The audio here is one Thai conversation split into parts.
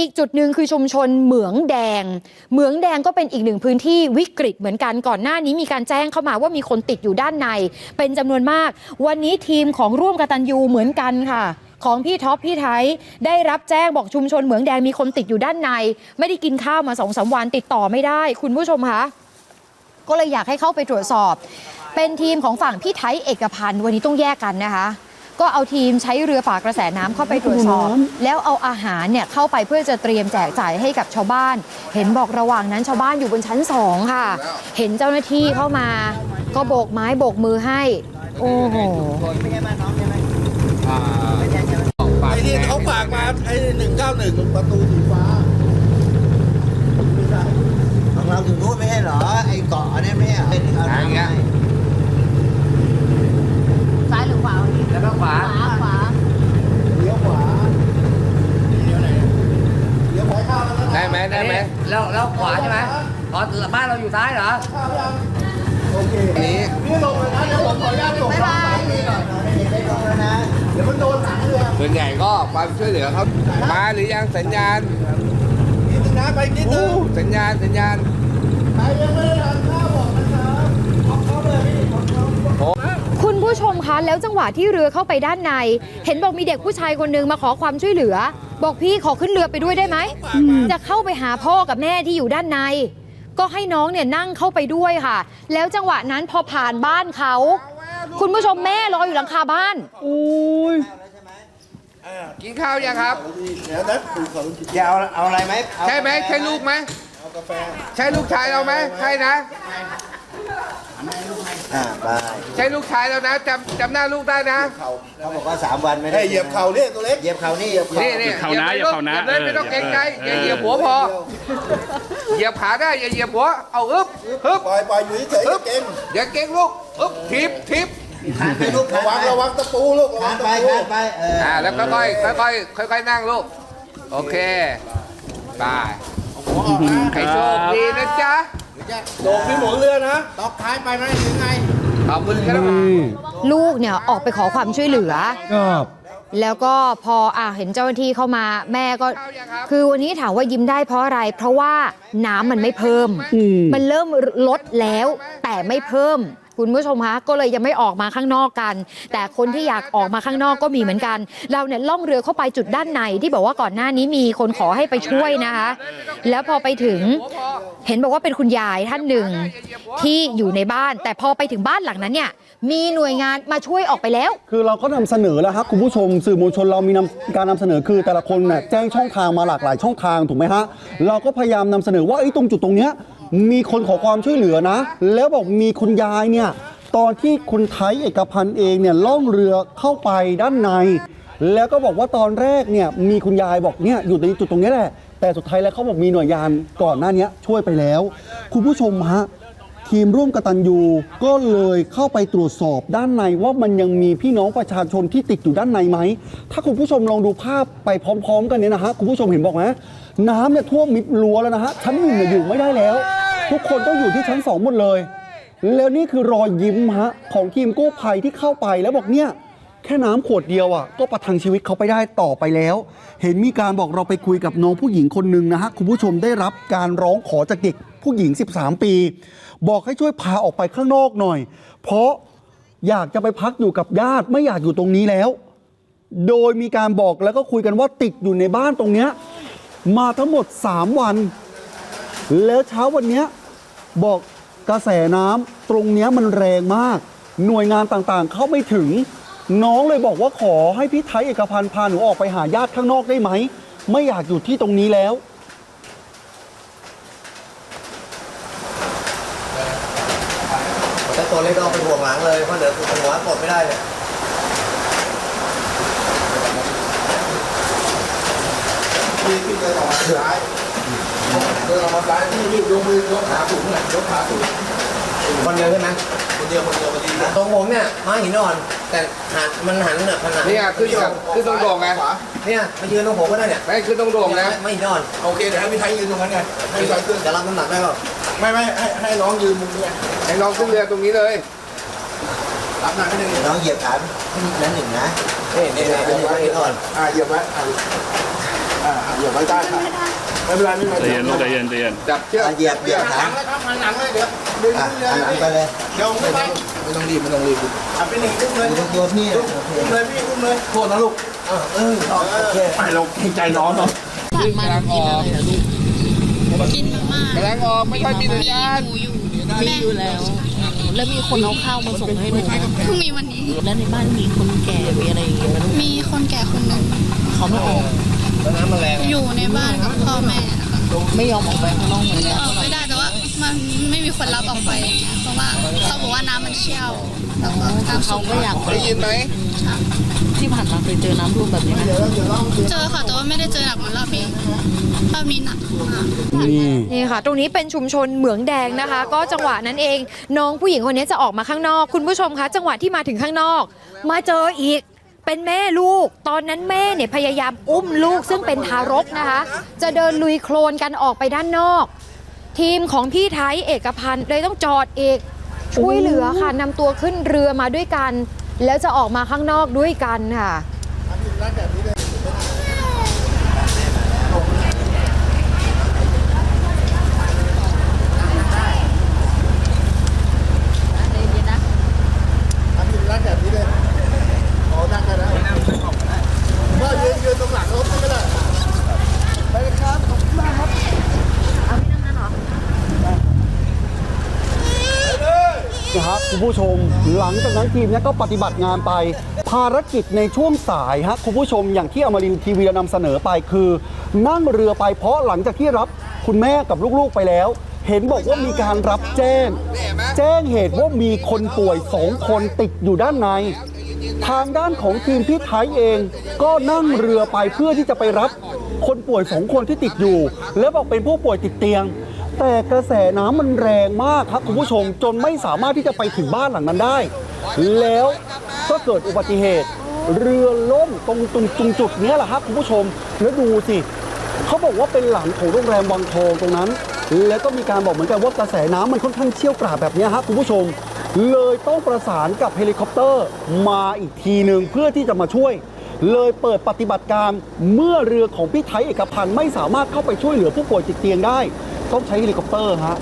อีกจุดหนึ่งคือชุมชนเหมืองแดง เหมืองแดงก็เป็นอีกหนึ่งพื้นที่วิกฤตเหมือนกันก่อนหน้านี้มีการแจ้งเข้ามาว่ามีคนติดอยู่ด้านใน เป็นจำนวนมาก วันนี้ทีมของร่วมกตันยูเหมือนกันค่ะ ของพี่ท็อปพี่ไทยได้รับแจ้งบอกชุมชนเหมืองแดงมีคนติดอยู่ด้านใน ไม่ได้กินข้าวมาสองสามวันติดต่อไม่ได้ คุณผู้ชมคะก็เลยอยากให้เข้าไปตรวจสอบ เป็นทีมของฝั่งพี่ไทยเอกพันธ์วันนี้ต้องแยกกันนะคะ ก็เอาทีมใช้เรือฝากระแสน้ำเข้าไปตรวจสอบ แล้วเอาอาหารเนี่ยเข้าไปเพื่อจะเตรียมแจกจ่ายให้กับชาวบ้าน เห็นบอกระหว่างนั้นชาวบ้านอยู่บนชั้นสองค่ะ เห็นเจ้าหน้าที่เข้ามา ก็โบกไม้โบกมือให้ โอ้โหไอ้ที่เขาฝากมาไอ้หนึ่งเก้าหนึ่งประตูสีฟ้าของเราถึงนู้นไม่ใช่เหรอไอ้เกาะเนี่ยไม่ใช่เหรอเป็นเอาอย่างเงี้ย ซ้ายหรือขวาวันนี้ แล้วก็ขวา ขวาขวา เลี้ยวขวาเลี้ยวไหนเลี้ยวขวาข้าวแล้วนะ ได้ไหมได้ไหม แล้วแล้วขวาใช่ไหมอ๋อบ้านเราอยู่ซ้ายเหรอข้าวยังโอเคนี้นี่ลงเลยนะเดี๋ยวผมขออนุญาตส่งน้องไปนี่ก่อนไม่ต้องแล้วนะเดี๋ยวมันโดนหางเรือส่วนใหญ่ก็ความช่วยเหลือเขามาหรือยังสัญญาณนิดนึงนะไปนิดนึงสัญญาณสัญญาณใครยังไม่ได้ทานข้าวบอกนะครับของเขาเลยพี่ของเขาคุณผู้ชมคะแล้วจังหวะที่เรือเข้าไปด้านใน เห็นบอกมีเด็กผู้ชายคนหนึงมาขอความช่วยเหลือ บอกพี่ขอขึ้นเรือไปด้วยได้ไหม จะเข้าไปหาพ่อกับแม่ที่อยู่ด้านใน ก็ให้น้องเนี่ยนั่งเข้าไปด้วยค่ะ แล้วจังหวะนั้นพอผ่านบ้านเขา คุณผู้ชมแม่รออยู่หลังคาบ้านกินข้าวยังครับ เดี๋ยวนะดูเขาจะเอาเอาอะไรไหมเอาใช่ไหมใช่ลูกไหมเอากาแฟใช่ลูกชายเราไหมใช่นะ อ่าไปใช่ลูกชายเรานะจำจำหน้าลูกได้นะ เขาบอกว่าสามวันไม่ได้เฮ้ยเหยียบเข่าเนี่ยตัวเล็กเหยียบเขานี่เหยียบเขานี่นี่อย่าเข้านะไปอย่าเข้านะเหยียบเลยไม่ต้องเออเกรงใจเอออ ย่าเหยียบหัวพอ เหยียบขาได้อย่าเหยียบหัว เอาอึ๊บฮึบปล่อยปล่อยอยู่เฉยๆเก่งอย่าเก่งลูกอึ๊บทิปทิปทานไปลูกระวังระวังตะปูลูกระวัทางนตะไปปูทานไปเอออ่าแล้วค่อยๆค่อยๆค่อยๆนั่งลูก โอเคบาย หัวออกนะ ให้โชคดีนะจ๊ะ โดดพี่หมุนเรือนะตอกท้ายไปไหมหรือไงขอบคุณครับ ลูกเนี่ยออกไปขอความช่วยเหลือ แล้วก็พออ่าเห็นเจ้าหน้าที่เข้ามาแม่ก็ข้าวยังครับคือวันนี้ถามว่ายิ้มได้เพราะอะไร เพราะว่าน้ำมันไม่เพิ่ม มันเริ่มลดแล้วแต่ไม่เพิ่ม คุณผู้ชมคะก็เลยยังไม่ออกมาข้างนอกกัน แต่คนที่อยากออกมาข้างนอกก็มีเหมือนกัน เราเนี่ยล่องเรือเข้าไปจุดด้านในที่บอกว่าก่อนหน้านี้มีคนขอให้ไปช่วยนะคะ แล้วพอไปถึงเห็นบอกว่าเป็นคุณยายท่านหนึ่งที่อยู่ในบ้าน แต่พอไปถึงบ้านหลังนั้นเนี่ย มีหน่วยงานมาช่วยออกไปแล้ว คือเราก็นำเสนอแล้วครับคุณผู้ชมสื่อมวลชนเรามีนำการนำเสนอคือแต่ละคนเนี่ยแจ้งช่องทางมาหลากหลายช่องทางถูกไหมฮะเราก็พยายามนำเสนอว่าไอ้ยตรงจุดตรงเนี้ยมีคนขอความช่วยเหลือนะ แล้วบอกมีคุณยายเนี่ยตอนที่คุณไทยเอกพันธ์เองเนี่ยล่องเรือเข้าไปด้านใน แล้วก็บอกว่าตอนแรกเนี่ยมีคุณยายบอกเนี่ยอยู่ในจุดตรงเนี้ยแหละแต่สุดท้ายแล้วเขาบอกมีหน่วยงานก่อนหน้านี้ช่วยไปแล้ว คุณผู้ชมฮะ ทีมร่วมกตัญญูก็เลยเข้าไปตรวจสอบด้านในว่ามันยังมีพี่น้องประชาชนที่ติดอยู่ด้านในไหม ถ้าคุณผู้ชมลองดูภาพไปพร้อม ๆ กันเนี่ยนะฮะคุณผู้ชมเห็นบอกไหมน้ำเนี่ยท่วมมิดรั้วแล้วนะฮะชั้นหนึ่งเนี่ยอยู่ไม่ได้แล้ว ทุกคนต้องอยู่ที่ชั้นสองหมดเลย แล้วนี่คือรอยยิ้มฮะของทีมกู้ภัยที่เข้าไปแล้วบอกเนี่ยแค่น้ำขวดเดียวอะก็ประทังชีวิตเขาไปได้ต่อไปแล้ว เห็นมีการบอกเราไปคุยกับน้องผู้หญิงคนหนึ่งนะฮะคุณผู้ชมได้รับการร้องขอจากเด็กผู้หญิง 13 ปี บอกให้ช่วยพาออกไปข้างนอกหน่อย เพราะอยากจะไปพักอยู่กับญาติไม่อยากอยู่ตรงนี้แล้ว โดยมีการบอกแล้วก็คุยกันว่าติดอยู่ในบ้านตรงเนี้ยมาทั้งหมด 3 วัน แล้วเช้าวันนี้บอกกระแสน้ำตรงเนี้ยมันแรงมาก หน่วยงานต่างๆ เข้าไม่ถึง น้องเลยบอกว่าขอให้พี่ไทยเอกพันธ์พาหนูออกไปหาญาติข้างนอกได้ไหม ไม่อยากอยู่ที่ตรงนี้แล้ว ถ้าตัวเล็กก็เอาไปห่วงหลังเลยเพราะเดี๋ยวหัวกดไม่ได้เลยที่ที่เดินออกมาซ้ายเดินออกมาซ้ายที่รีบยกมือยกขาสูงเลยยกขาสูงคนเดียวใช่ไหมคนเดียวคนเดียวพอดีนะตรงผมเนี่ยม้าหินอ่อน แต่หันมันหันเนี่ยขนาดนี่ไงขึ้นกับขึ้นตรงโด่งไงขวาเนี่ยมายืนตรงผมก็ได้เนี่ยไม่ขึ้นตรงโด่งนะไม่หินอ่อนโอเคเดี๋ยวให้พี่ไทยยืนตรงนั้นไงให้พี่ไทยขึ้นจะรับน้ำหนักได้เปล่าไม่ไม่ให้ให้น้องยืนมุมนี้ให้น้องขึ้นเรือตรงนี้เลย รับหนักให้หนึ่งน้องเหยียบขาให้นิดนั้นหนึ่งนะนี่นี่นี่นี่หินอ่อนอ่าเหยียบไว้อ่าอ่าเหยียบไว้ได้ครับไม่เป็นไรไม่เป็นไรใจเย็นลูกใจเย็นใจเย็นจับเชือกเหยียบเหยียบหขาลังเลยครับหันหลังเลยเดี๋ยวดึงอะเลยหันหลังไปเลยเดี๋ยวไม่ต้องไม่ต้องรีบไม่ต้องรีบอะเป็นหนึ่งอุ้มเลยยกตัวนี่อุ้มเลยพี่อุ้มเลยโทษนะลูกเออโอเคไปเราเกรงใจน้องเนาะกำลังออกกินมาม่ากำลังออกไม่ค่อยมีสัญญาณหมูอยู่มีอยู่แล้ว แล้วมีคนเอาข้าวมาส่งให้หนูเพิ่งมีวันนี้ แล้วในบ้านมีคนแก่มีอะไรอย่างเงี้ยไหมลูกมีคนแก่คนหนึ่งเขาไม่ออกแล้วน้ำมันแรงอยู่ในบ้านกับพ่อแม่นะคะไม่ยอมออกไปข้างนอกเหมือนกันออกไม่ได้แต่ว่า มันไม่มีคนรับออกไปอย่างเงี้ยเพราะว่าเขาบอกว่าน้ำมันเชี่ยวแล้วก็น้ำสูเขางก็อยากไปได้ยินไหมที่ผ่านมาเคยเจอน้ำท่วมแบบนี้ไหมเจอค่ะแต่ว่าไม่ได้เจอหนักเหมือนรอบนี้รอบนี้หนักมาก นี่ นี่ค่ะ ตรงนี้เป็นชุมชนเหมืองแดงนะคะ ก็จังหวะนั้นเอง น้องผู้หญิงคนนี้จะออกมาข้างนอก คุณผู้ชมคะ จังหวะที่มาถึงข้างนอก มาเจออีก เป็นแม่ลูก ตอนนั้นแม่เนี่ยพยายามอุ้มลูกซึ่งเป็นทารกนะคะ จะเดินลุยโคลนกันออกไปด้านนอก ทีมของพี่ไทยเอกพันธ์เลยต้องจอดเอกช่วยเหลือค่ะนำตัวขึ้นเรือมาด้วยกัน แล้วจะออกมาข้างนอกด้วยกันค่ะ ทำอยู่ร้านแบบนี้เลยอ๋อนั่งกันแล้วก็ยืนยืนตรงหลังรถก็ได้ไปเลยครับขอบคุณมากครับ นะครับคุณผู้ชม หลังจากนั้นทีมเนี้ก็ปฏิบัติงานไป ภารกิจในช่วงสายฮะคุณผู้ชมอย่างที่อมรินทีวีเรานำเสนอไปคือ นั่งเรือไปเพราะหลังจากที่รับคุณแม่กับลูกๆไปแล้ว เห็นบอกว่ามีการรับแจ้ง แจ้งเหตุว่ามีคนป่วยสองคนติดอยู่ด้านใน ทางด้านของทีมพี่ไทยเอง ก็นั่งเรือไปเพื่อที่จะไปรับคนป่วยสองคนที่ติดอยู่ แล้วบอกเป็นผู้ป่วยติดเตียง แต่กระแสน้ำมันแรงมากครับคุณผู้ชมจนไม่สามารถที่จะไปถึงบ้านหลังนั้นได้ แล้วก็เกิดอุบัติเหตุ เรือล่มตรงตรงตรงจุดเนี้ยแหละครับคุณผู้ชมแล้วดูสิเขาบอกว่าเป็นหลังของโรงแรมวังทองตรงนั้น แล้วก็มีการบอกเหมือนกันว่ากระแสน้ำมันค่อนข้างเชี่ยวกราดแบบเนี้ยฮะคุณผู้ชม เลยต้องประสานกับเฮลิคอปเตอร์มาอีกทีหนึ่งเพื่อที่จะมาช่วย เลยเปิดปฏิบัติการเมื่อเรือของพี่ไทยเอกพันธ์ไม่สามารถเข้าไปช่วยเหลือผู้ป่วยติดเตียงได้ ต้องใช้เฮลิคอปเตอร์ฮะ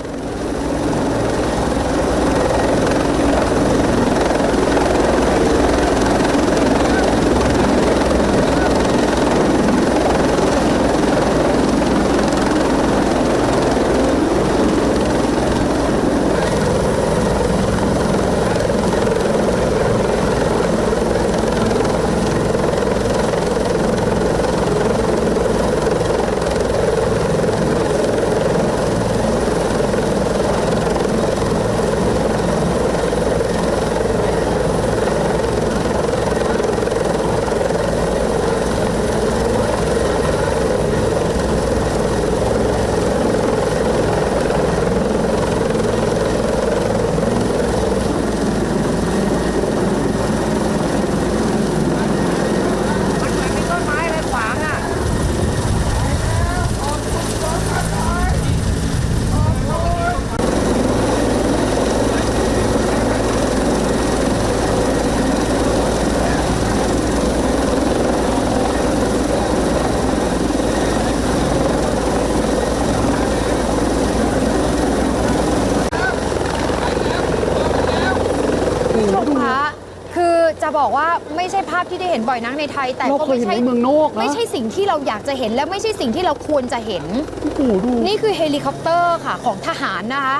คุณผู้ชมคะ คือจะบอกว่าไม่ใช่ภาพที่ได้เห็นบ่อยนักในไทย แต่เราก็เคยไม่เห็นใช่ในเมืองนอกนะ ไม่ใช่สิ่งที่เราอยากจะเห็นและไม่ใช่สิ่งที่เราควรจะเห็น โอ้โหดูนี่คือเฮลิคอปเตอร์ค่ะของทหารนะคะ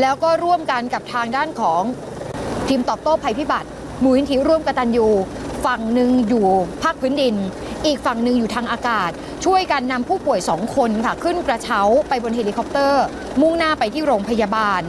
แล้วก็ร่วมกันกับทางด้านของทีมตอบโต้ภัยพิบัติมูลนิธิร่วมกตันยูฝั่งหนึ่งอยู่ภาคพื้นดิน อีกฝั่งหนึ่งอยู่ทางอากาศ ช่วยกันนำผู้ป่วยสองคนค่ะ ขึ้นกระเช้าไปบนเฮลิคอปเตอร์ มุ่งหน้าไปที่โรงพยาบาล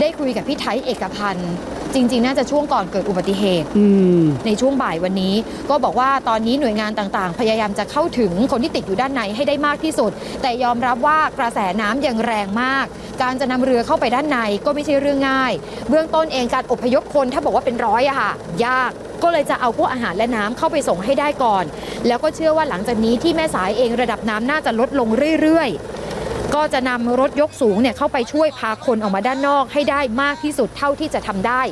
ได้คุยกับพี่ไทยเอกพันธ์ จริง ๆ น่าจะช่วงก่อนเกิดอุบัติเหตุ อืม ในช่วงบ่ายวันนี้ ก็บอกว่าตอนนี้หน่วยงานต่างๆ พยายามจะเข้าถึงคนที่ติดอยู่ด้านในให้ได้มากที่สุด แต่ยอมรับว่ากระแสน้ำยังแรงมาก การจะนำเรือเข้าไปด้านในก็ไม่ใช่เรื่องง่าย เบื้องต้นเองการอพยพคนถ้าบอกว่าเป็นร้อยอะค่ะ ยาก ก็เลยจะเอาพวกอาหารและน้ำเข้าไปส่งให้ได้ก่อน แล้วก็เชื่อว่าหลังจากนี้ที่แม่สายเองระดับน้ำน่าจะลดลงเรื่อยๆ ก็จะนำรถยกสูงเนี่ยเข้าไปช่วยพาคนออกมาด้านนอกให้ได้มากที่สุดเท่าที่จะทำได้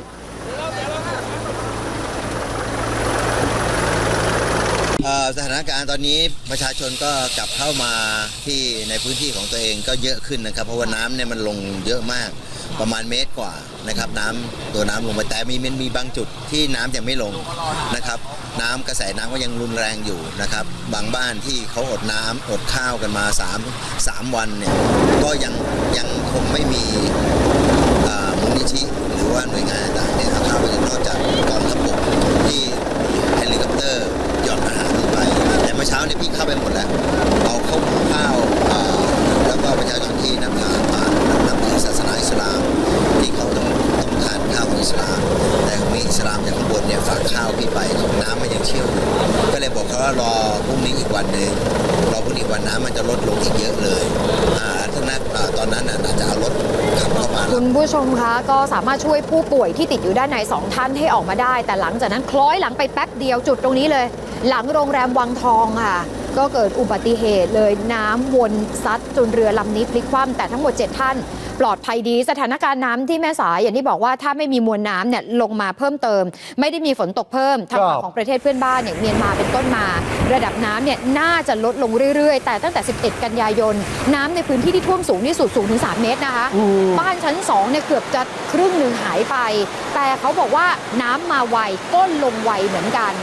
เอ่อสถานการณ์ตอนนี้ประชาชนก็กลับเข้ามาที่ในพื้นที่ของตัวเองก็เยอะขึ้นนะครับ เพราะว่าน้ำเนี่ยมันลงเยอะมาก ประมาณเมตรกว่านะครับน้ำตัวน้ำลงไปแต่มีมันมีบางจุดที่น้ำยังไม่ลงนะครับ น้ำกระแสน้ำก็ยังรุนแรงอยู่นะครับ บางบ้านที่เขาอดน้ำอดข้าวกันมา3 3วันเนี่ยก็ยังยังคงไม่มีมูลนิธิหรือว่าหน่วยงานต่างๆเนี่ยเอาข้าไปนอกจากกองทัพบกที่เฮลิคอปเตอร์หย่อนอาหารลงไปแต่เมื่อเช้าเนี่ยพี่เข้าไปหมดแล้วเอาข้าว มคะก็สามารถช่วยผู้ป่วยที่ติดอยู่ด้านในสองท่านให้ออกมาได้ แต่หลังจากนั้นคล้อยหลังไปแป๊บเดียวจุดตรงนี้เลย หลังโรงแรมวังทองค่ะ ก็เกิดอุบัติเหตุเลยน้ำวนซัดจนเรือลำนี้พลิกคว่ำแต่ทั้งหมด 7 ท่านปลอดภัยดีสถานการณ์น้ำที่แม่สายอย่างที่บอกว่าถ้าไม่มีมวลน้ำเนี่ยลงมาเพิ่มเติม ไม่ได้มีฝนตกเพิ่มทางฝั่งของประเทศเพื่อนบ้านอย่างเมียนมาเป็นต้นมา ระดับน้ำเนี่ยน่าจะลดลงเรื่อยๆ แต่ตั้งแต่ 11 กันยายน น้ำในพื้นที่ที่ท่วมสูงที่สุดสูงถึง 3 เมตรนะคะอืมบ้านชั้น2เนี่ยเกือบจะครึ่งหนึ่งหายไป แต่เขาบอกว่าน้ำมาไวก้นลงไวเหมือนกัน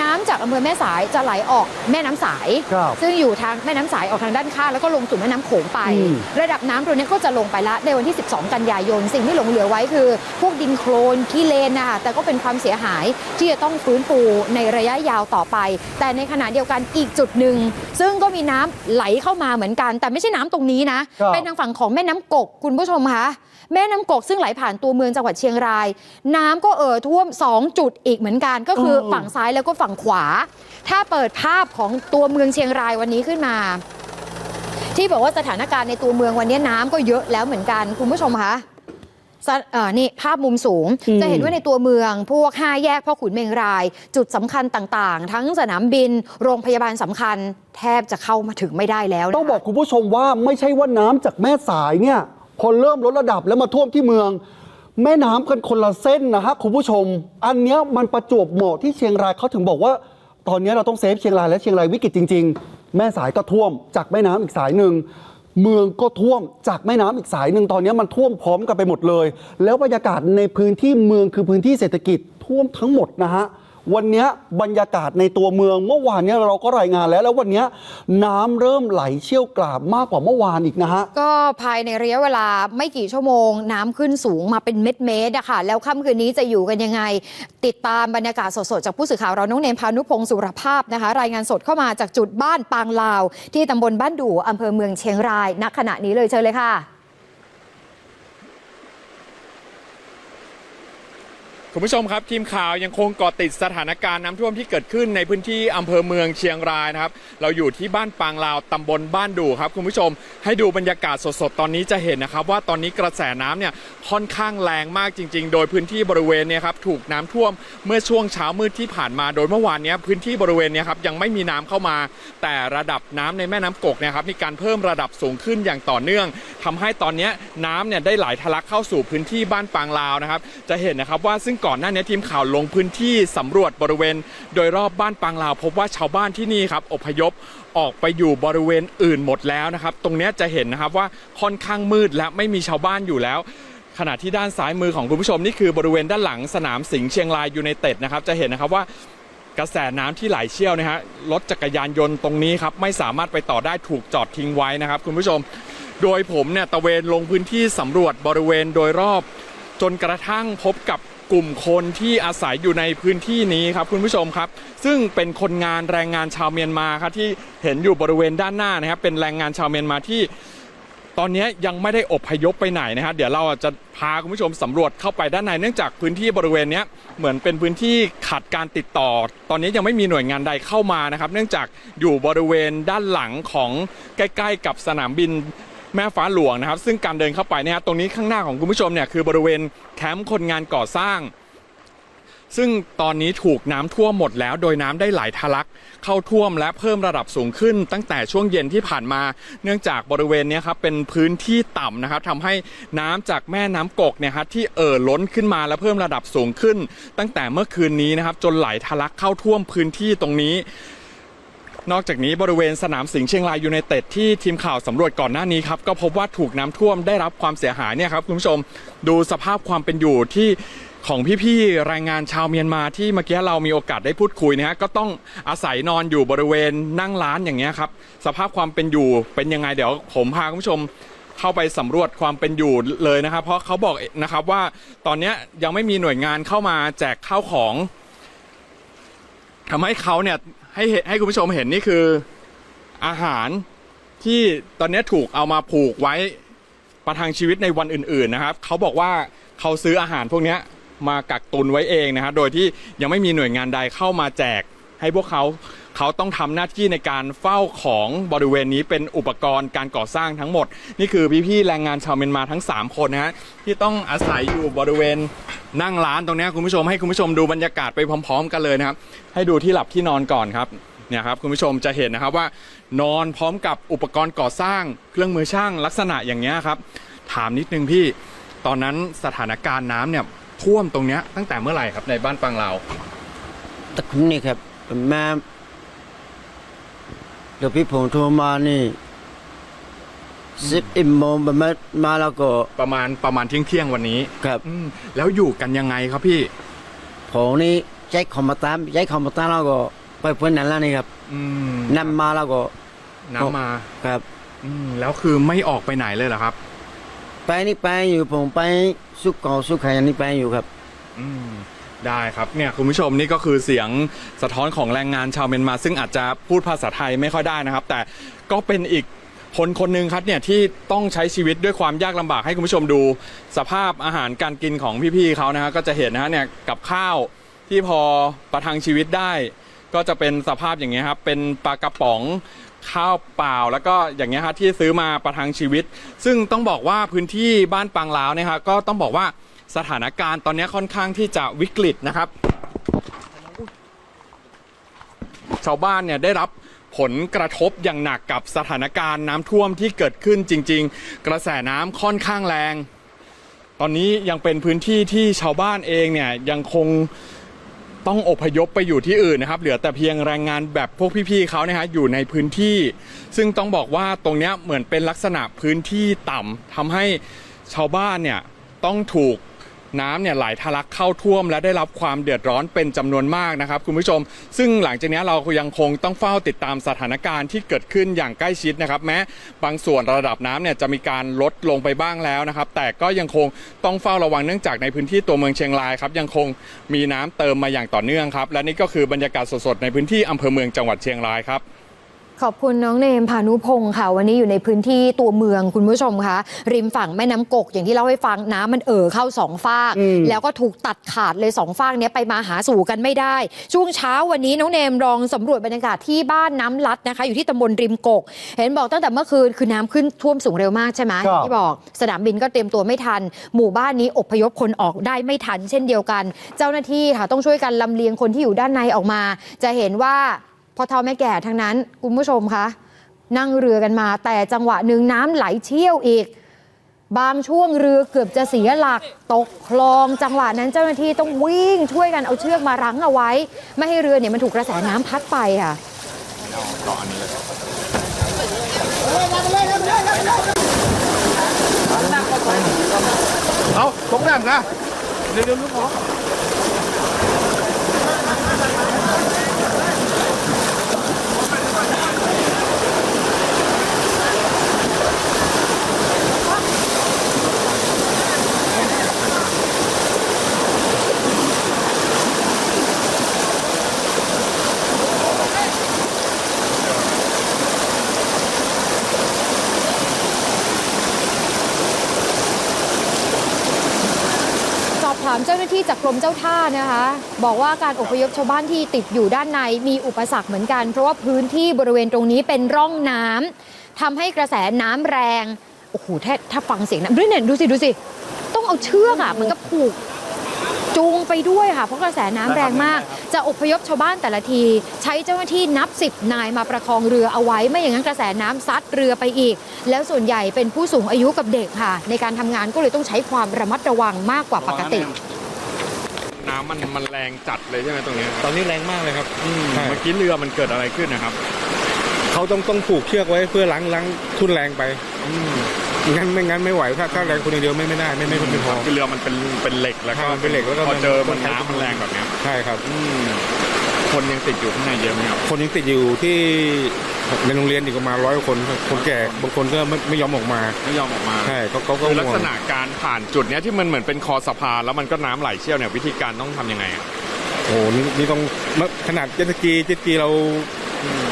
น้ำจากอำเภอแม่สายจะไหลออกแม่น้ำสาย ครับซึ่งอยู่ทางแม่น้ำสายออกทางด้านข้างแล้วก็ลงสู่แม่น้ำโขงไป อืม ระดับน้ำตรงนี้ก็จะลงไปละในวันที่ 12 กันยายน สิ่งที่หลงเหลือไว้คือ พวกดินโคลนขี้เลนนะคะแต่ก็เป็นความเสียหายที่จะต้องฟื้นฟูในระยะยาวต่อไป แต่ในขณะเดียวกันอีกจุดหนึ่ง ซึ่งก็มีน้ำไหลเข้ามาเหมือนกัน แต่ไม่ใช่น้ำตรงนี้นะ ครับ เป็นทางฝั่งของแม่น้ำกกคุณผู้ชมคะ แม่น้ำกกซึ่งไหลผ่านตัวเมืองจังหวัดเชียงราย น้ำก็เอ่อท่วม 2 จุดอีกเหมือนกัน ก็คือฝั่งซ้ายแล้วก็ฝั่งขวา ถ้าเปิดภาพของตัวเมืองเชียงรายวันนี้ขึ้นมา ที่บอกว่าสถานการณ์ในตัวเมืองวันนี้น้ำก็เยอะแล้วเหมือนกันคุณผู้ชมคะสะเอ่อนี่ภาพมุมสูง อืม จะเห็นว่าในตัวเมือง พวกห้าแยกพ่อขุนเมงราย จุดสำคัญต่างๆ ทั้งสนามบิน โรงพยาบาลสำคัญ แทบจะเข้ามาถึงไม่ได้แล้วนะคะ ต้องบอกคุณผู้ชมว่าไม่ใช่ว่าน้ำจากแม่สายเนี่ย พอเริ่มลดระดับแล้วมาท่วมที่เมือง แม่น้ำกันคนละเส้นนะฮะคุณผู้ชม อันเนี้ยมันประจวบเหมาะที่เชียงรายเขาถึงบอกว่า ตอนเนี้ยเราต้องเซฟเชียงรายและเชียงรายวิกฤตจริง ๆ แม่สายก็ท่วม จากแม่น้ำอีกสายหนึ่งเมืองก็ท่วมจากแม่น้ำอีกสายหนึ่งตอนเนี้ยมันท่วมพร้อมกันไปหมดเลย แล้วบรรยากาศในพื้นที่เมืองคือพื้นที่เศรษฐกิจท่วมทั้งหมดนะฮะ วันนี้บรรยากาศในตัวเมืองเมื่อวานเนี้ยเราก็รายงานแล้ว แล้ววันนี้น้ำเริ่มไหลเชี่ยวกราบมากกว่าเมื่อวานอีกนะฮะ ก็ภายในระยะเวลาไม่กี่ชั่วโมง น้ำขึ้นสูงมาเป็นเม็ดเมตรอะค่ะแล้วค่ำคืนนี้จะอยู่กันยังไง ติดตามบรรยากาศสดๆ จากผู้สื่อข่าวเราน้องเนมพานุพงศ์สุรภาพนะคะ รายงานสดเข้ามาจากจุดบ้านปางลาว ที่ตำบลบ้านดู่อำเภอเมืองเชียงรายณขณะนี้เลยเชิญเลยค่ะ คุณผู้ชมครับทีมข่าวยังคงเกาะติดสถานการณ์น้ำท่วมที่เกิดขึ้นในพื้นที่อำเภอเมืองเชียงรายนะครับ เราอยู่ที่บ้านปางลาวตำบลบ้านดูครับ คุณผู้ชมให้ดูบรรยากาศสดๆ ตอนนี้จะเห็นนะครับ ว่าตอนนี้กระแสน้ำเนี่ยค่อนข้างแรงมากจริง ๆ โดยพื้นที่บริเวณเนี่ยครับถูกน้ำท่วมเมื่อช่วงเช้ามืดที่ผ่านมาโดยเมื่อวานเนี้ยพื้นที่บริเวณเนี้ครับยังไม่มีน้ำเข้ามา แต่ระดับน้ำในแม่น้ำกกเนี่ยครับมีการเพิ่มระดับสูงขึ้นอย่างต่อเนื่องทำให้ตอนเนี้ยน้ำเนี่ยได้ไหลทะลักเข้าสู่พื้นที่บ้านปางลาวนะครับจะเห็นนะครับว่าซึ่งก่อนหน้านี้ทีมข่าวลงพื้นที่สำรวจบริเวณ โดยรอบบ้านปางลาว พบว่าชาวบ้านที่นี่ครับอพยพออกไปอยู่บริเวณอื่นหมดแล้วนะครับ ตรงนี้จะเห็นนะครับว่าค่อนข้างมืดและไม่มีชาวบ้านอยู่แล้วขณะที่ด้านซ้ายมือของคุณผู้ชมนี่คือบริเวณด้านหลังสนามสิงห์เชียงรายยูไนเต็ดนะครับจะเห็นนะครับว่ากระแสน้ำที่ไหลเชี่ยวนะฮะรถจักรยานยนต์ตรงนี้ครับไม่สามารถไปต่อได้ถูกจอดทิ้งไว้นะครับ คุณผู้ชม โดยผมเนี่ยตะเวนลงพื้นที่สำรวจบริเวณโดยรอบ จนกระทั่งพบกับ กลุ่มคนที่อาศัยอยู่ในพื้นที่นี้ครับคุณผู้ชมครับ ซึ่งเป็นคนงานแรงงานชาวเมียนมาครับที่เห็นอยู่บริเวณด้านหน้านะครับ เป็นแรงงานชาวเมียนมาที่ ตอนนี้ยังไม่ได้อพยพไปไหนนะครับเดี๋ยวเราจะพาคุณผู้ชมสำรวจเข้าไปด้านในเนื่องจากพื้นที่บริเวณเนี้ยเหมือนเป็นพื้นที่ขาดการติดต่อ ตอนนี้ยังไม่มีหน่วยงานใดเข้ามานะครับ เนื่องจากอยู่บริเวณด้านหลังของใกล้ ๆ กับสนามบิน แม่ฟ้าหลวงนะครับ ซึ่งการเดินเข้าไปนี่ยตรงนี้ข้างหน้าของคุณผู้ชมเนี่ยคือบริเวณแคมป์คนงานก่อสร้าง ซึ่งตอนนี้ถูกน้ำท่วมหมดแล้ว โดยน้ำได้ไหลทะลัก เข้าท่วมและเพิ่มระดับสูงขึ้น ตั้งแต่ช่วงเย็นที่ผ่านมา เนื่องจากบริเวณนี้ครับเป็นพื้นที่ต่ำนะครับทำให้น้ำจากแม่น้ำกกเนี่ยครับที่เอ่อล้นขึ้นมาและเพิ่มระดับสูงขึ้น ตั้งแต่เมื่อคืนนี้นะครับจนไหลทะลักเข้าท่วมพื้นที่ตรงนี้ นอกจากนี้บริเวณสนามสิงห์เชียงรายยูไนเต็ดที่ทีมข่าวสำรวจก่อนหน้านี้ครับก็พบว่าถูกน้ำท่วมได้รับความเสียหายเนี่ยครับคุณผู้ชมดูสภาพความเป็นอยู่ที่ของพี่ๆแรงงานชาวเมียนมาที่เมื่อกี้เรามีโอกาสได้พูดคุยนะฮะก็ต้องอาศัยนอนอยู่บริเวณนั่งร้านอย่างเงี้ยครับสภาพความเป็นอยู่เป็นยังไงเดี๋ยวผมพาคุณผู้ชมเข้าไปสำรวจความเป็นอยู่เลยนะครับ เพราะเขาบอกนะครับว่าตอนนี้ยังไม่มีหน่วยงานเข้ามาแจกข้าวของทำให้เขาเนี่ย ให้เห็นให้คุณผู้ชมเห็นนี่คืออาหารที่ตอนนี้ถูกเอามาผูกไว้ประทังชีวิตในวันอื่นๆนะครับเขาบอกว่าเขาซื้ออาหารพวกนี้มากักตุนไว้เองนะครับโดยที่ยังไม่มีหน่วยงานใดเข้ามาแจกให้พวกเขา เขาต้องทำหน้าที่ในการเฝ้าของบริเวณนี้เป็นอุปกรณ์การก่อสร้างทั้งหมด นี่คือพี่ๆแรงงานชาวเมียนมาทั้ง 3 คนนะฮะที่ต้องอาศัยอยู่บริเวณนั่งร้านตรงเนี้ยคุณผู้ชมให้คุณผู้ชมดูบรรยากาศไปพร้อม ๆ กันเลยนะครับ ให้ดูที่หลับที่นอนก่อนครับเนี่ยครับคุณผู้ชมจะเห็นนะครับว่านอนพร้อมกับอุปกรณ์ก่อสร้างเครื่องมือช่างลักษณะอย่างเงี้ยครับ ถามนิดนึงพี่ตอนนั้นสถานการณ์น้ำเนี่ยท่วมตรงเนี้ยตั้งแต่เมื่อไหร่ครับในบ้านปังลาวตะคุนี่ครับแม่เดี๋ยวพี่ผมโทรมานี่สิบเอ็ดโมงประมาณมาแล้วก็ประมาณประมาณเที่ยงเที่ยงๆวันนี้ครับอืมแล้วอยู่กันยังไงครับพี่ผมนี่ใช้คอมพิวเตอร์ใช้คอมพิวเตอร์แล้วก็ไปเพื่อนนั่นแล้วนี่ครับอืมนำมาแล้วก็น้ำมาครับอืมแล้วคือไม่ออกไปไหนเลยเหรอครับ ไปนี่ไปอยู่ผมไปสุกเก่าสุกไข่อันนี้ไปอยู่ครับ อืม ได้ครับเนี่ยคุณผู้ชมนี่ก็คือเสียงสะท้อนของแรงงานชาวเมียนมา ซึ่งอาจจะพูดภาษาไทยไม่ค่อยได้นะครับ แต่ก็เป็นอีกคนคนหนึ่งครับเนี่ยที่ต้องใช้ชีวิตด้วยความยากลำบากให้คุณผู้ชมดู สภาพอาหารการกินของพี่ๆเขานะฮะก็จะเห็นนะฮะเนี่ยกับข้าวที่พอประทังชีวิตได้ ก็จะเป็นสภาพอย่างเงี้ยครับเป็นปลากระป๋องข้าวเปล่า แล้วก็อย่างเงี้ยครับที่ซื้อมาประทังชีวิต ซึ่งต้องบอกว่าพื้นที่บ้านปางลาวเนี่ยครับก็ต้องบอกว่า สถานการณ์ตอนนี้ค่อนข้างที่จะวิกฤตนะครับ ชาวบ้านเนี่ยได้รับผลกระทบอย่างหนักกับสถานการณ์น้ำท่วมที่เกิดขึ้นจริง ๆ กระแสน้ำค่อนข้างแรง ตอนนี้ยังเป็นพื้นที่ที่ชาวบ้านเองเนี่ยยังคงต้องอพยพไปอยู่ที่อื่นนะครับ เหลือแต่เพียงแรงงานแบบพวกพี่ๆเขาเนี่ยฮะอยู่ในพื้นที่ ซึ่งต้องบอกว่าตรงนี้เหมือนเป็นลักษณะพื้นที่ต่ำทำให้ชาวบ้านเนี่ยต้องถูก น้ำเนี่ยไหลทะลักเข้าท่วม และได้รับความเดือดร้อนเป็นจำนวนมากนะครับคุณผู้ชม ซึ่งหลังจากนี้เรายังคงต้องเฝ้าติดตามสถานการณ์ที่เกิดขึ้นอย่างใกล้ชิดนะครับ แม้บางส่วนระดับน้ำเนี่ยจะมีการลดลงไปบ้างแล้วนะครับ แต่ก็ยังคงต้องเฝ้าระวังเนื่องจากในพื้นที่ตัวเมืองเชียงรายครับยังคงมีน้ำเติมมาอย่างต่อเนื่องครับและนี่ก็คือบรรยากาศสดๆในพื้นที่อำเภอเมืองจังหวัดเชียงรายครับ ขอบคุณน้องเนมพานุพงศ์ค่ะ วันนี้อยู่ในพื้นที่ตัวเมืองคุณผู้ชมคะริมฝั่งแม่น้ำกกอย่างที่เล่าให้ฟังน้ำมันเอ่อเข้าสองฝากแล้วก็ถูกตัดขาดเลยสองฝากเนี้ยไปมาหาสู่กันไม่ได้ ช่วงเช้าวันนี้น้องเนมลองสำรวจบรรยากาศที่บ้านน้ำลัดนะคะ อยู่ที่ตำบลริมกก เห็นบอกตั้งแต่เมื่อคืนคือน้ำขึ้นท่วมสูงเร็วมากใช่ไหมครับที่บอกสนามบินก็เตรียมตัวไม่ทัน หมู่บ้านนี้อพยพคนออกได้ไม่ทัน เช่นเดียวกัน เจ้าหน้าที่ค่ะต้องช่วยกันลำเลียงคนที่อยู่ด้านในออกมา จะเห็นว่า พอเท่าแม่แก่ทั้งนั้นคุณผู้ชมคะนั่งเรือกันมา แต่จังหวะหนึ่งน้ำไหลเชี่ยวอีก บางช่วงเรือเกือบจะเสียหลักตกคลองจังหวะนั้นเจ้าหน้าที่ต้องวิ่งช่วยกันเอาเชือกมารั้งเอาไว้ ไม่ให้เรือเนี่ยมันถูกกระแสน้ำพัดไปค่ะเอาตกน้ำนะเร็วๆลูกน้องสอ ถามเจ้าหน้าที่จากกรมเจ้าท่านะคะ บอกว่าการอพยพชาวบ้านที่ติดอยู่ด้านในมีอุปสรรคเหมือนกัน เพราะว่าพื้นที่บริเวณตรงนี้เป็นร่องน้ำทำให้กระแสน้ำแรงโอ้โหถ้าถ้าฟังเสียงน้ำด้วยเนี่ยดูสิดูสิต้องเอาเชือกอะเหมือนกับผูก จูงไปด้วยค่ะเพราะกระแสน้ำแรงมาก จะอพยพชาวบ้านแต่ละที ใช้เจ้าหน้าที่นับสิบนายมาประคองเรือเอาไว้ ไม่อย่างนั้นกระแสน้ำซัดเรือไปอีก แล้วส่วนใหญ่เป็นผู้สูงอายุกับเด็กค่ะ ในการทำงานก็เลยต้องใช้ความระมัดระวังมากกว่าปกติ น้ำมันมันแรงจัดเลยใช่ไหมตรงเนี้ยตอนนี้แรงมากเลยครับอืมใช่เมื่อกี้เรือมันเกิดอะไรขึ้นนะครับ เขาต้องต้องผูกเชือกไว้เพื่อล้างล้างทุนแรงไปอืม งั้นไม่งั้นไม่ไหวถ้าถ้าแรงคนอย่างเดียวไม่ไม่ได้ไม่ไม่ไม่พอ คือเรือมันเป็นเป็นเหล็กแล้วก็ใช่มันเป็นเหล็กแล้วก็พอเจอมัมันนน้ำมันแรงแบบเนี้ยใช่ครับอืมคนยังติดอยู่ข้างในเยอะไหมครับคนยังติดอยู่ที่ในโรงเรียนอีกประมาณร้อยคนครับคนแก่บางคนก็ไม่ไม่ยอมออกมาไม่ยอมออกมาใช่เขาเขาก็คือห่วงลักษณะการผ่านจุดเนี้ยที่มันเหมือนเป็นคอสะพานแล้วมันก็น้ำไหลเชี่ยวเนี่ยวิธีการต้องทำยังไงอะโอ้โหนี่นี่ต้องขนาดเจ็ตสกีเจ็ตสกีเรา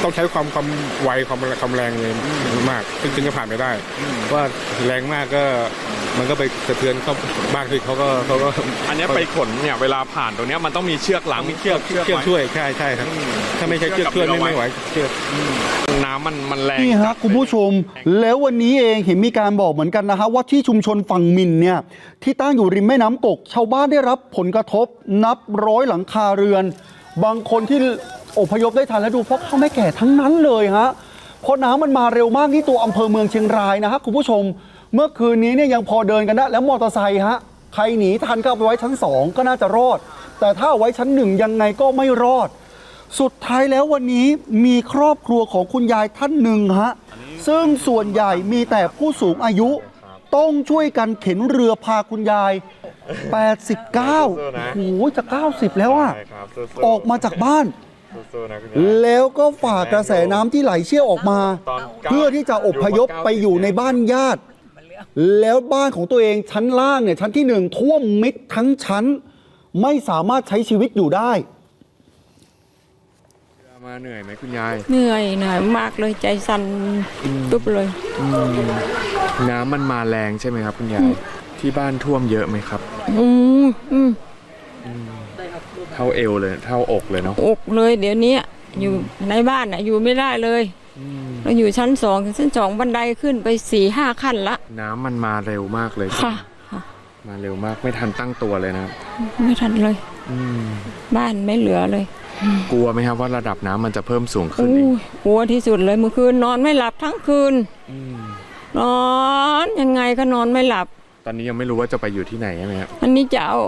ต้องใช้ความความไวความความแรงเลยมากถึงถึงจะผ่านไปได้ว่าแรงมากก็มันก็ไปสะเทือนเข้าบ้านคือเขาก็เขาก็อันเนี้ยไปขนเนี่ยเวลาผ่านตรงเนี้ยมันต้องมีเชือกหลังมีเชือกเชือกช่วยใช่ใช่ครับถ้าไม่ใช่เชือกช่วยไม่ไม่ไหวเชือกน้ำมันมันแรงนี่ฮะคุณผู้ชม แล้ววันนี้เองเห็นมีการบอกเหมือนกันนะฮะว่าที่ชุมชนฝั่งมินเนี่ยที่ตั้งอยู่ริมแม่น้ำกก ชาวบ้านได้รับผลกระทบนับร้อยหลังคาเรือน บางคนที่ อพยพได้ทันแล้วดูเพราะเขาไม่แก่ทั้งนั้นเลยฮะเพราะน้ำมันมาเร็วมากที่ตัวอำเภอเมืองเชียงรายนะฮะคุณผู้ชม เมื่อคืนนี้เนี่ยยังพอเดินกันได้แล้วมอเตอร์ไซค์ฮะใครหนีทันก็เอาไปไว้ชั้นสองก็น่าจะรอด แต่ถ้าเอาไว้ชั้นหนึ่งยังไงก็ไม่รอด สุดท้ายแล้ววันนี้มีครอบครัวของคุณยายท่านหนึ่งฮะซึ่งส่วนใหญ่มีแต่ผู้สูงอายุ ต้องช่วยกันเข็นเรือพาคุณยาย 89โอ้โหจะ 90 แล้วอะออกมาจากบ้าน แล้วก็ฝ่ากระแสน้ำที่ไหลเชี่ยวออกมาเพื่อที่จะอพยพไปอยู่ในบ้านญาติ แล้วบ้านของตัวเองชั้นล่างเนี่ยชั้นที่หนึ่งท่วมมิดทั้งชั้น ไม่สามารถใช้ชีวิตอยู่ได้ มาเหนื่อยไหมคุณยาย เหนื่อยเหนื่อยมากเลยใจสั่นตุ๊บเลย น้ำมันมาแรงใช่ไหมครับ คุณยาย ที่บ้านท่วมเยอะไหมครับ อืมอืม เท่าเอวเลย เท่าอกเลยเนาะอกเลย เดี๋ยวนี้อยู่ในบ้านอะอยู่ไม่ได้เลยเราอยู่ชั้นสองชั้นสองบันไดขึ้นไปสี่ห้าขั้นละ น้ำมันมาเร็วมากเลยค่ะค่ะมาเร็วมากไม่ทันตั้งตัวเลยนะครับไม่ทันเลยบ้านไม่เหลือเลย กลัวไหมครับว่าระดับน้ำมันจะเพิ่มสูงขึ้นอู้อีกยกลัวที่สุดเลยเมื่อคืนนอนไม่หลับทั้งคืนนอนยังไงก็นอนไม่หลับ ตอนนี้ยังไม่รู้ว่าจะไปอยู่ที่ไหนใช่ไหมครับอันนี้จะเอา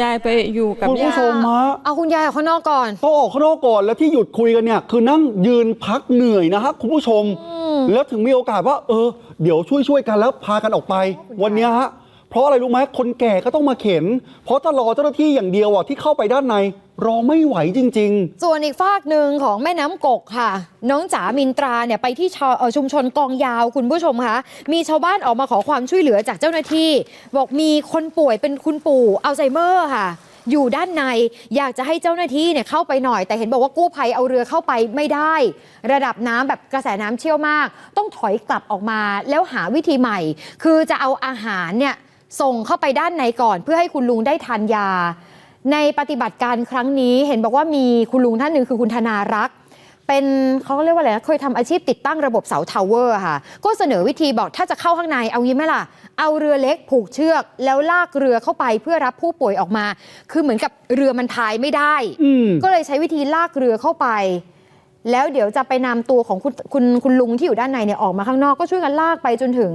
ยายไปอยู่กับคุณผู้ย่าชมฮะเอาคุณยายออกข้างนอกก่อนต้องออกข้างนอกก่อนแล้วที่หยุดคุยกันเนี่ยคือนั่งยืนพักเหนื่อยนะฮะคุณผู้ชม แล้วถึงมีโอกาสว่า เออ เดี๋ยวช่วยช่วยๆกันแล้วพากันออกไป วันเนี้ยฮะเพราะอะไรรู้ไหมคนแก่ก็ต้องมาเข็น เพราะถ้ารอเจ้าหน้าที่อย่างเดียวอะที่เข้าไปด้านใน รอไม่ไหวจริง ๆ ส่วนอีกฝากหนึ่งของแม่น้ำกกค่ะ น้องจ๋ามินตราเนี่ยไปที่ชาวเอ่อชุมชนกองยาวคุณผู้ชมคะมีชาวบ้านออกมาขอความช่วยเหลือจากเจ้าหน้าที่ บอกมีคนป่วยเป็นคุณปู่อัลไซเมอร์ค่ะ อยู่ด้านในอยากจะให้เจ้าหน้าที่เนี่ยเข้าไปหน่อย แต่เห็นบอกว่ากู้ภัยเอาเรือเข้าไปไม่ได้ ระดับน้ำแบบกระแสน้ำเชี่ยวมาก ต้องถอยกลับออกมาแล้วหาวิธีใหม่ คือจะเอาอาหารเนี่ยส่งเข้าไปด้านในก่อน เพื่อให้คุณลุงได้ทานยา ในปฏิบัติการครั้งนี้เห็นบอกว่ามีคุณลุงท่านหนึ่งคือคุณธนารักษ์เป็นเขาเรียกว่าอะไรนะเคยทำอาชีพติดตั้งระบบเสาทาวเวอร์ค่ะ ก็เสนอวิธีบอกถ้าจะเข้าข้างในเอางี้ไหมล่ะ เอาเรือเล็กผูกเชือก แล้วลากเรือเข้าไปเพื่อรับผู้ป่วยออกมา คือเหมือนกับเรือมันพายไม่ได้อืมก็เลยใช้วิธีลากเรือเข้าไป แล้วเดี๋ยวจะไปนำตัวของคุณคุณคุณลุงที่อยู่ด้านในเนี่ยออกมาข้างนอกก็ช่วยกันลากไปจนถึง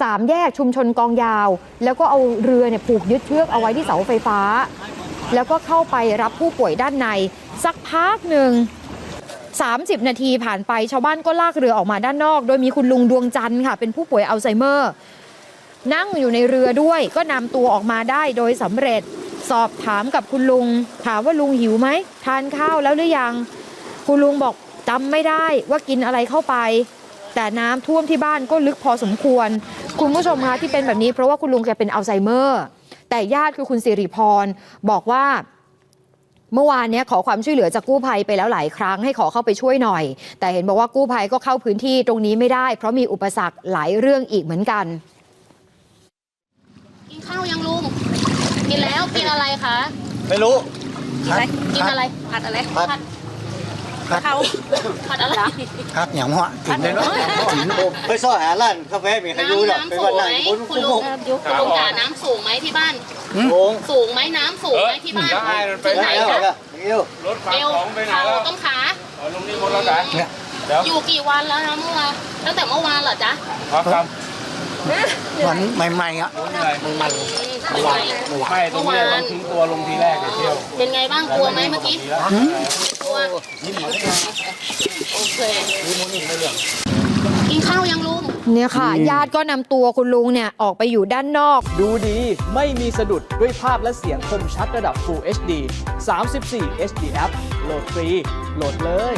สามแยกชุมชนกองยาว แล้วก็เอาเรือเนี่ยผูกยึดเชือกเอาไว้ที่เสาไฟฟ้า แล้วก็เข้าไปรับผู้ป่วยด้านใน สักพักหนึ่ง30 นาทีผ่านไปชาวบ้านก็ลากเรือออกมาด้านนอก โดยมีคุณลุงดวงจันทร์ค่ะ เป็นผู้ป่วยอัลไซเมอร์ นั่งอยู่ในเรือด้วยก็นำตัวออกมาได้โดยสำเร็จสอบถามกับคุณลุง ถามว่าลุงหิวไหม ทานข้าวแล้วหรือยัง คุณลุงบอกจำไม่ได้ว่ากินอะไรเข้าไป แต่น้ำท่วมที่บ้านก็ลึกพอสมควร คุณผู้ชมคะที่เป็นแบบนี้เพราะว่าคุณลุงแกเป็นอัลไซเมอร์ แต่ญาติคือคุณสิริพรบอกว่าเมื่อวานเนี้ยขอความช่วยเหลือจากกู้ภัยไปแล้วหลายครั้งให้ขอเข้าไปช่วยหน่อย แต่เห็นบอกว่ากู้ภัยก็เข้าพื้นที่ตรงนี้ไม่ได้ เพราะมีอุปสรรคหลายเรื่องอีกเหมือนกัน กินข้าวยังลุงกินแล้วกินอะไรคะ ไม่รู้กินอะไรกินอะไรผัดอะไรผัด ผัดเขาผัดอะไรครับอย่างหัวกินได้ไหมกินไปซ่อหาร้านกาแฟมีใครรู้หรอกน้ำไปน้ำสูวันงนั้ไหนมคุคุณณลุลุงงคุณลุงจ๋าน้ำสูงไหมที่บ้านโงสูงไหมน้ำสูงไหมที่บ้านถึงไหนแล้วคะก็เดี๋ยวเอวเข่าต้นขาอยู่กี่วันแล้วนะเมื่อวานตั้งแต่เมื่อวานเหรอจ๊ะม วันใหม่ๆอะไม่ตรงนี้ต้องทิ้งตัวลงทีแรกเที่ยว เป็นไงบ้างกลัวไหมเมื่อกี้กลัวโอเคกินข้าวยังลุงเนี่ยค่ะ ญาติก็นำตัวคุณลุงเนี่ย ออกไปอยู่ด้านนอก ดูดีไม่มีสะดุดด้วยภาพและเสียงคมชัดระดับ Full HD 34 HD App โหลดฟรี โหลดเลย